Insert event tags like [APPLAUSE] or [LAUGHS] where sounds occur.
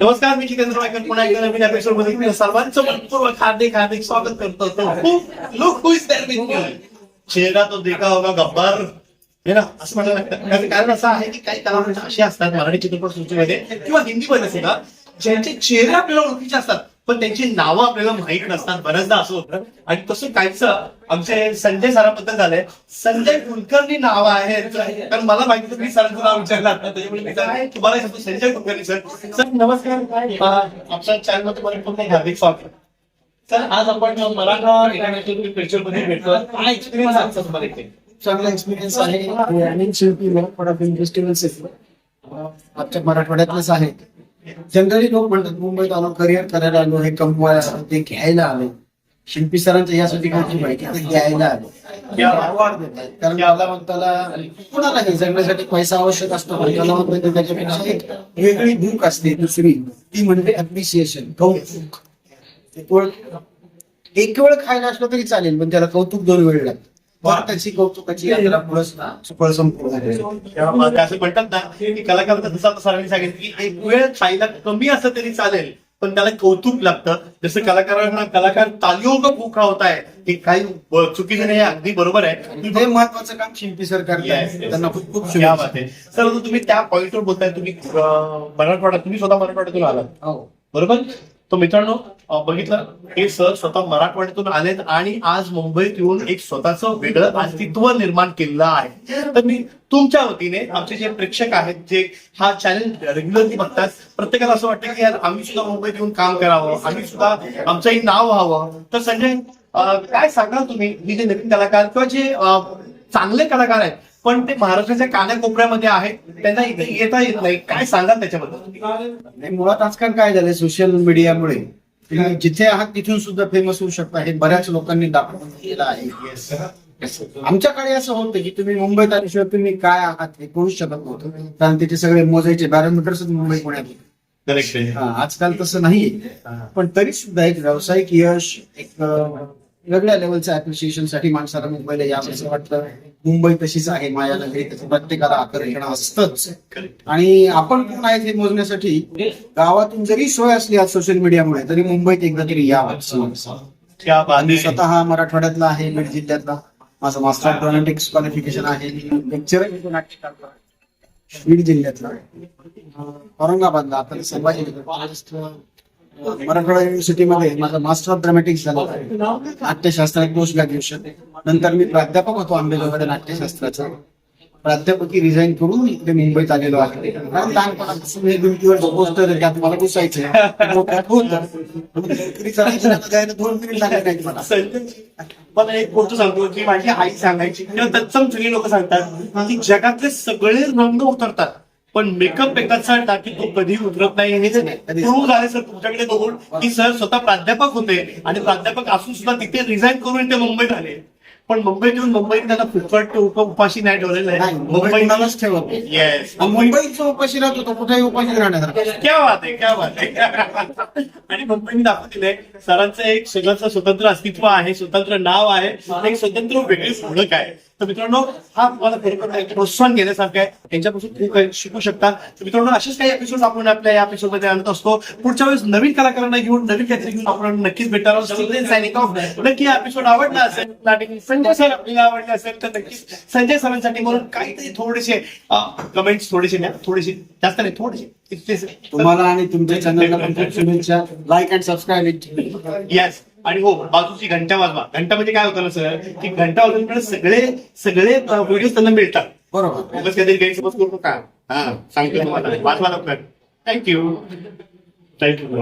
नमस्कार मी जितेंद्र वायकर पुन्हा एकदा नवीन एपिसोडमध्ये मी सर्वांचं मनपूर्वक हार्दिक हार्दिक स्वागत करतो. तो खूप look who's there with you चेहरा तो देखा होगा गब्बर. हे ना? असं म्हणायला लागतं त्याचं कारण असं आहे की काही कलावंत असे असतात मराठी चित्रपट सृष्टीमध्ये किंवा हिंदीमध्ये सुद्धा ज्यांचे चेहरे आपल्याला ओळखीचे असतात. पण त्यांची नावं आपल्याला माहीत नसतात. बऱ्याचदा असं होतं. आणि तसं काहीच आमचे संजय सराबद्दल झालंय. संजय कुलकर्णी नाव आहे. कारण मला माहिती होतं मी सरांचं नाव विचारलं त्याच्यामुळे तुम्हाला संजय कुलकर्णी सर. सर नमस्कार. आमच्या चॅनलमध्ये तुम्हाला हार्दिक स्वागत. सर आज आपण मराठा इंटरनॅशनल पिक्चरमध्ये भेटतो काय एक्सपिरियन्स आमचा तुम्हाला इथे? चांगला एक्सपिरियन्स आहे. आणि अनेक शिल्पी मराठवाडा फिल्म फेस्टिवल्स आमच्या मराठवाड्यातलेच आहे. जनरली लोक म्हणतात मुंबईत आलो करिअर करायला आलो हे कमवायला ते घ्यायला आलो. शिल्पी सरांचं यासाठी की ते घ्यायला आलो. कारण कलावंताला कोणाला हे जगण्यासाठी पैसा आवश्यक असतो. पण कलावंत त्याच्यापेक्षा एक वेगळी भूक असते दुसरी. ती म्हणजे अप्रिसिएशन कौतुक. एक वेळ खायला असलं तरी चालेल पण त्याला कौतुक दोन वेळ लागतं. भारताची कौतुकाची यात्रा पुढं संपूर्ण असं म्हणतात ना की कलाकार जसं आता सरांनी सांगितलं की एक वेळ खायला कमी असं तरी चालेल पण त्याला कौतुक लागतं. जसं कलाकारांना कलाकार तालियों का भूखा होता है हे काही चुकीचं नाही आहे, अगदी बरोबर आहे. ते महत्वाचं काम शिल्पी सर Yes, करतात. Yes. त्यांना खूप खूप क्या शुभेच्छा. आहे. सर तुम्ही त्या पॉइंटवर बोलताय तुम्ही मराठवाडा तुम्ही स्वतः मराठवाड्यातून आलात. हो. बरोबर? तो मित्रांनो बघितलं हे सर स्वतः मराठवाड्यातून आलेत आणि आज मुंबईत येऊन एक स्वतःचं वेगळं अस्तित्व निर्माण केलेलं आहे. तर मी तुमच्या वतीने आमचे जे प्रेक्षक आहेत जे हा चॅनल रेग्युलरली बघतात प्रत्येकाला असं वाटतं की यार आम्ही सुद्धा मुंबईत येऊन काम करावं आम्ही सुद्धा आमचंही नाव व्हावं. तर संजय काय सांगाल तुम्ही? मी जे नवीन कलाकार किंवा जे चांगले कलाकार आहेत पण ते महाराष्ट्राच्या कानाकोपऱ्यामध्ये आहेत. त्यांना इथे येता येत नाही. काय सांगाल त्याच्याबद्दल? मुळात आजकाल काय झालंय सोशल मीडियामुळे तुम्ही जिथे आहात तिथून सुद्धा फेमस होऊ शकता. हे बऱ्याच लोकांनी दाखवून दिलेलं आहे. आमच्या काळी असं होतं की तुम्ही मुंबईत आल्याशिवाय तुम्ही काय आहात हे कळूच शकत नव्हतं. कारण तिथे सगळे मोजायचे बॅरोमीटर्स मुंबई पुण्यात होते. हा, आजकाल तसं नाहीये. पण तरी सुद्धा एक व्यावसायिक यश एक वेगळ्या लेवलचं अप्रिशिएशनसाठी माणसाला मुंबईला यावं असं वाटतं. मुंबई तशीच आहे माया नगरी प्रत्येकाला आकर्षण असतंच. आणि आपण कोण आहेत हे मोजण्यासाठी. गावातून जरी सोय असली आज सोशल मीडियामुळे तरी मुंबईत एकदा तरी यावं बात मी. स्वतः मराठवाड्यातला आहे बीड जिल्ह्यातला. माझं मास्टर ऑफ ड्रामॅटिक्स क्वालिफिकेशन आहे लेक्चर बीड जिल्ह्यातला औरंगाबादला आता संभाजी मराठवाडा युनिव्हर्सिटीमध्ये माझं मास्टर ऑफ ड्रामॅटिक्स झालं नाट्यशास्त्रात पोस्ट ग्रॅज्युएशन नंतर मी प्राध्यापक होतो आंबेजोगाई नाट्यशास्त्राचा. प्राध्यापकी रिझाईन करून इकडे मुंबईत आलेलो आहे. लहानपणापासून त्यात मला घुसायचं जायला दोन मिनिट मला. एक गोष्ट सांगतो की माझी आई सांगायची किंवा तत्सम सगळी लोक सांगतात की जगातले सगळे रंग उतरतात. पण मेकअप एकाच ना की तो कधी उतरत नाही हे प्रूव्ह झाले सर तुमच्याकडे बघून की सर स्वतः प्राध्यापक होते आणि प्राध्यापक असून सुद्धा तिथे रिझाईन करून ते मुंबईत आले. पण मुंबईत येऊन मुंबईत त्यांना फुकट उप उपाशी नाही ठेवलेलं आहे. मुंबई ठेवत नाही. येस जो उपाशी राहतो तो कुठेही उपाशी राहणार क्या बात आहे क्या बात आहे. [LAUGHS] आणि मुंबईने दाखवून दिलंय सरांचं एक सगळंच स्वतंत्र अस्तित्व आहे स्वतंत्र नाव आहे एक स्वतंत्र वेगळी ओळख आहे. तर मित्रांनो हा तुम्हाला खरोखर प्रोत्साहन घेण्यासारखं आहे. त्यांच्यापासून खूप काही शिकू शकता. तर मित्रांनो असेच काही एपिसोड आपण आपल्या या एपिसोडमध्ये आणत असतो. पुढच्या वेळेस नवीन कलाकारांना घेऊन नवीन काहीतरी घेऊन आपण नक्कीच भेटणार आहोत. सायनिंग ऑफ नक्की एपिसोड आवडला असेल संजय सर आपल्याला आवडले असेल तर नक्कीच संजय सरांसाठी म्हणून काहीतरी थोडेसे कमेंट्स थोडेसे नाही थोडेसे जास्त नाही थोडेसे. तुम्हाला आणि तुमच्या चॅनलला पण खूप शुभेच्छा. लाईक अँड सबस्क्राईब येस आणि हो बाजूची घंटा वाजवा. घंटा म्हणजे काय होतं ना सर की घंटा वाजवल्यामुळे सगळे सगळे व्हिडिओ त्यांना मिळतात. बरोबर. काहीतरी गैरसमज करू नका. हा सांगतो तुम्हाला. वाचवा लवकर. Thank you thank you